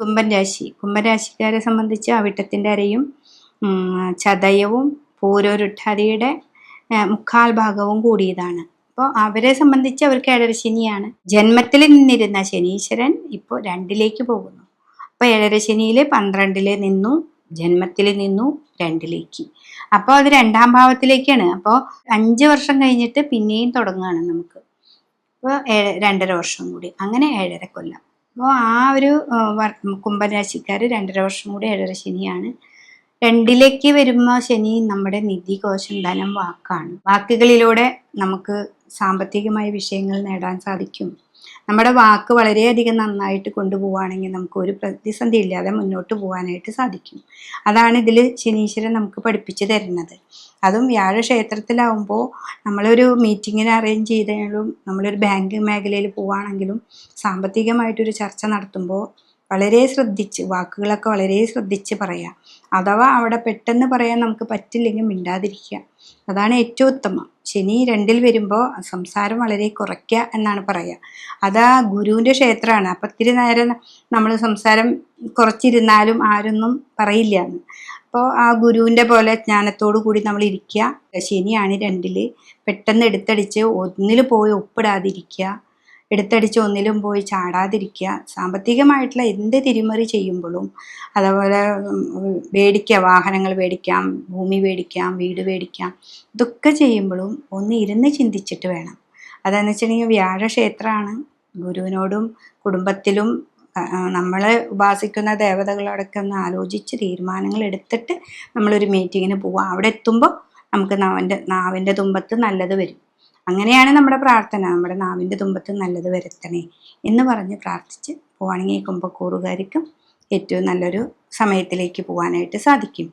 കുംഭൻ രാശി കുംഭൻ രാശിക്കാരെ സംബന്ധിച്ച് അവിട്ടത്തിന്റെ അരയും ചതയവും പൂരോരുട്ടാതിയുടെ മുക്കാൽ ഭാഗവും കൂടിയതാണ്. അപ്പോൾ അവരെ സംബന്ധിച്ച് അവർക്ക് ഏഴരശനിയാണ് ജന്മത്തിൽ നിന്നിരുന്ന ശനീശ്വരൻ ഇപ്പോൾ രണ്ടിലേക്ക് പോകുന്നു. അപ്പോൾ ഏഴരശനിയിൽ പന്ത്രണ്ടിൽ നിന്നു ജന്മത്തിൽ നിന്നു രണ്ടിലേക്ക്. അപ്പോൾ അത് രണ്ടാം ഭാവത്തിലേക്കാണ്. അപ്പോൾ അഞ്ച് വർഷം കഴിഞ്ഞിട്ട് പിന്നെയും തുടങ്ങുകയാണ് നമുക്ക്. ഇപ്പോൾ രണ്ടര വർഷം കൂടി. അങ്ങനെ ഏഴര കൊല്ലം. അപ്പോൾ ആ ഒരു കുംഭരാശിക്കാർ രണ്ടര വർഷം കൂടി ഏഴര ശനിയാണ്. രണ്ടിലേക്ക് വരുമ്പോൾ ശനി നമ്മുടെ നിധി കോശം ധനം വാക്കാണ്. വാക്കുകളിലൂടെ നമുക്ക് സാമ്പത്തികമായ വിഷയങ്ങൾ നേടാൻ സാധിക്കും. നമ്മുടെ വാക്ക് വളരെയധികം നന്നായിട്ട് കൊണ്ടുപോവുകയാണെങ്കിൽ നമുക്ക് ഒരു പ്രതിസന്ധി ഇല്ലാതെ മുന്നോട്ട് പോകാനായിട്ട് സാധിക്കും. അതാണ് ഇതിൽ ശനീശ്വരൻ നമുക്ക് പഠിപ്പിച്ചു തരുന്നത്. അതും വ്യാഴ ക്ഷേത്രത്തിലാവുമ്പോൾ നമ്മളൊരു മീറ്റിങ്ങിന് അറേഞ്ച് ചെയ്താലും നമ്മളൊരു ബാങ്ക് മേഖലയിൽ പോവുകയാണെങ്കിലും സാമ്പത്തികമായിട്ടൊരു ചർച്ച നടത്തുമ്പോൾ വളരെ ശ്രദ്ധിച്ച് വാക്കുകളൊക്കെ വളരെ ശ്രദ്ധിച്ച് പറയുക അഥവാ അവിടെ പെട്ടെന്ന് പറയാൻ നമുക്ക് പറ്റില്ലെങ്കിൽ മിണ്ടാതിരിക്കുക അതാണ് ഏറ്റവും ഉത്തമം. ശനി രണ്ടിൽ വരുമ്പോൾ സംസാരം വളരെ കുറയ്ക്കുക എന്നാണ് പറയുക അതാ ഗുരുവിന്റെ ക്ഷേത്രമാണ്. അപ്പം ഇത്തിരി നേരം നമ്മൾ സംസാരം കുറച്ചിരുന്നാലും ആരൊന്നും പറയില്ല എന്ന് അപ്പോൾ ആ ഗുരുവിന്റെ പോലെ ജ്ഞാനത്തോടു കൂടി നമ്മൾ ഇരിക്കുക ശനിയാണ് രണ്ടിൽ പെട്ടെന്ന് എടുത്തടിച്ച് ഒന്നിൽ പോയി ഒപ്പിടാതിരിക്കുക എടുത്തടിച്ച് ഒന്നിലും പോയി ചാടാതിരിക്കുക. സാമ്പത്തികമായിട്ടുള്ള എന്ത് തിരിമറി ചെയ്യുമ്പോഴും അതുപോലെ മേടിക്കുക വാഹനങ്ങൾ മേടിക്കാം ഭൂമി മേടിക്കാം വീട് മേടിക്കാം ഇതൊക്കെ ചെയ്യുമ്പോഴും ഒന്ന് ഇരുന്ന് ചിന്തിച്ചിട്ട് വേണം. അതെന്ന് വെച്ചിട്ടുണ്ടെങ്കിൽ വ്യാഴക്ഷേത്രമാണ്. ഗുരുവിനോടും കുടുംബത്തിലും നമ്മളെ ഉപാസിക്കുന്ന ദേവതകളോടൊക്കെ ഒന്ന് ആലോചിച്ച് തീരുമാനങ്ങൾ എടുത്തിട്ട് നമ്മളൊരു മീറ്റിങ്ങിന് പോവാം. അവിടെ എത്തുമ്പോൾ നമുക്ക് നാവിന്റെ നാവിന്റെ തുമ്പത്ത് നല്ലത് വരും. അങ്ങനെയാണ് നമ്മുടെ പ്രാർത്ഥന. നമ്മുടെ നാവിന്റെ തുമ്പത്ത് നല്ലത് വരുത്തണേ എന്ന് പറഞ്ഞ് പ്രാർത്ഥിച്ച് പോവാണെങ്കിൽ കുംഭക്കൂറുകാർക്കും ഏറ്റവും നല്ലൊരു സമയത്തിലേക്ക് പോകാനായിട്ട് സാധിക്കും.